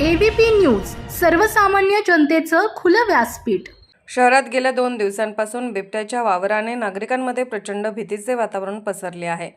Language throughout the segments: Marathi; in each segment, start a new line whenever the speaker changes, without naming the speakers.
एबीपी न्यूज सर्वसामान्य जनतेचं खुलं व्यासपीठ.
शहरात गेल्या दोन दिवसांपासून बिबट्याच्या वावराने नागरिकांमध्ये प्रचंड भीतीचे वातावरण पसरले आहे.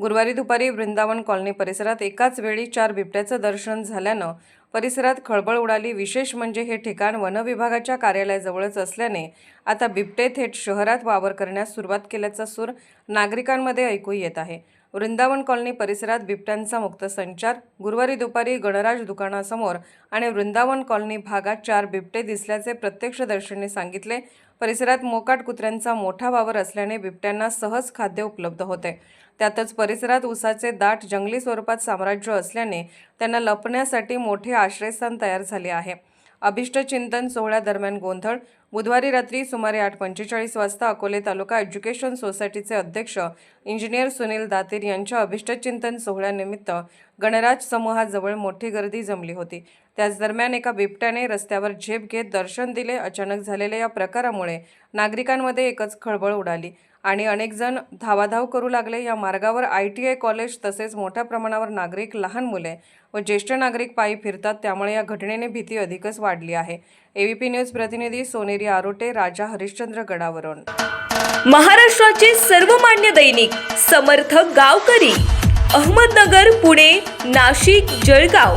गुरुवारी दुपारी वृंदावन कॉलनी परिसरात एकाच वेळी चार बिबट्याचं दर्शन झाल्यानं परिसरात खळबळ उडाली. विशेष म्हणजे हे ठिकाण वनविभागाच्या कार्यालयाजवळच असल्याने आता बिबटे थेट शहरात वावर करण्यास सुरुवात केल्याचा सूर नागरिकांमध्ये ऐकू येत आहे. वृंदावन कॉलनी परिसरात बिबट्यांचा मुक्त संचार गुरुवारी दुपारी गणराज दुकानासमोर आणि वृंदावन कॉलनी भागात चार बिबटे दिसल्याचे प्रत्यक्षदर्शींनी सांगितले. परिसरात मोकाट कुत्र्यांचा मोठा वावर असल्याने बिबट्यांना सहज खाद्य उपलब्ध होते. त्यातच परिसरात उसाचे दाट जंगली स्वरूपात साम्राज्य असल्याने त्यांना लपण्यासाठी मोठे आश्रयस्थान तयार झाले आहे. अभिष्ट चिंतन सोहळ्यादरम्यान गोंधळ. बुधवारी रात्री सुमारे आठ पंचेचाळीस वाजता अकोले तालुका एज्युकेशन सोसायटीचे अध्यक्ष इंजिनियर सुनील दातीर यांच्या अभिष्टचिंतन सोहळ्यानिमित्त गणराज समूहाजवळ मोठी गर्दी जमली होती. त्याच दरम्यान एका बिबट्याने रस्त्यावर झेप घेत दर्शन दिले. अचानक झालेल्या या प्रकारामुळे नागरिकांमध्ये एकच खळबळ उडाली. आणि अनेक जण धावाधाव करू लागले. या मार्गावर आय टी आय कॉलेज तसेच मोठ्या प्रमाणावर नागरिक लहान मुले व ज्येष्ठ नागरिक पायी फिरतात. त्यामुळे या घटनेने भीती अधिकच वाढली आहे. एबीपी न्यूज प्रतिनिधी सोनेरी आरोटे राजा हरिश्चंद्र गडावरून.
महाराष्ट्राचे सर्वमान्य दैनिक समर्थ गावकरी अहमदनगर पुणे नाशिक जळगाव.